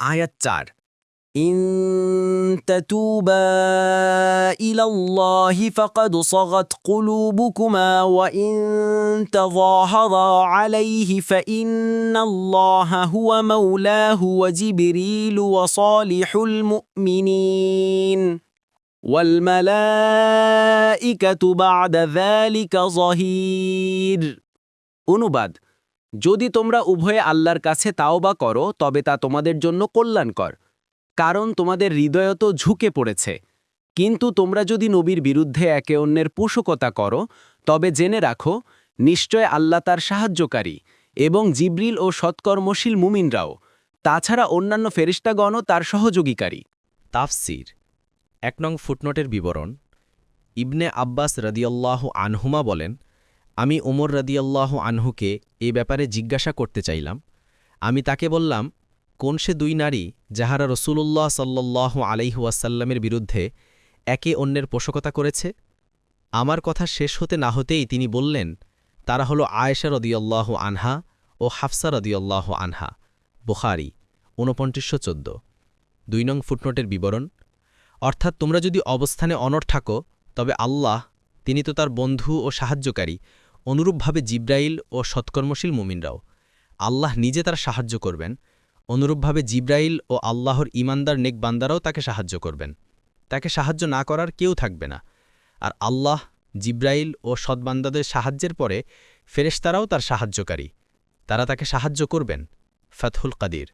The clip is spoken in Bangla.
আয়াত চার إن تتوبا إلى الله فقد صغت قلوبكما وإن تظاهرا عليه فإن الله هو مولاه وجبريل وصالح المؤمنين والملائكة بعد ذلك ظهير অনুবাদ যদি তোমরা উভয়ে আল্লাহর কাছে তাওবা করো, তবে তা তোমাদের জন্য কল্যাণকর, কারণ তোমাদের হৃদয় তো ঝুঁকে পড়েছে। কিন্তু তোমরা যদি নবীর বিরুদ্ধে একে অন্যের পোষকতা করো, তবে জেনে রাখো, নিশ্চয় আল্লাহ তার সাহায্যকারী এবং জিব্রিল ও সৎকর্মশীল মুমিনরাও, তাছাড়া অন্যান্য ফেরিস্তাগণও তার সহযোগীকারী। তাফসির, এক নং ফুটনোটের বিবরণ, ইবনে আব্বাস রদিয়াল্লাহ আনহুমা বলেন আমি ওমর রদিয়াল্লাহ আনহুকে এ ব্যাপারে জিজ্ঞাসা করতে চাইলাম। আমি তাকে বললাম, কোন সে দুই নারী যাহারা রসুলুল্লাহ সাল্লাহ আলাইহুয়াসাল্লামের বিরুদ্ধে একে অন্যের পোষকতা করেছে? আমার কথা শেষ হতে না হতেই তিনি বললেন, তারা হল আয়েশা রদিয়াল্লাহ আনহা ও হাফসা রদিয়াল্লাহ আনহা। বুখারি ঊনপঞ্চাশশো চোদ্দ। দুই নং ফুটনোটের বিবরণ। অর্থাৎ তোমরা যদি অবস্থানে অনড় থাকো, তবে আল্লাহ, তিনি তো তার বন্ধু ও সাহায্যকারী অনুরূপভাবে জিব্রাইল ও সৎকর্মশীল মুমিনরাও। আল্লাহ নিজে তার সাহায্য করবেন। অনুরূপভাবে জিব্রাইল ও আল্লাহর ইমানদার নেক বান্দারাও তাকে সাহায্য করবেন। তাকে সাহায্য না করার কেউ থাকবে না। আর আল্লাহ, জিব্রাইল ও সৎবান্দাদের সাহায্যের পরে ফেরেশতারাও তার সাহায্যকারী। তারা তাকে সাহায্য করবেন। ফাতহুল কাদির।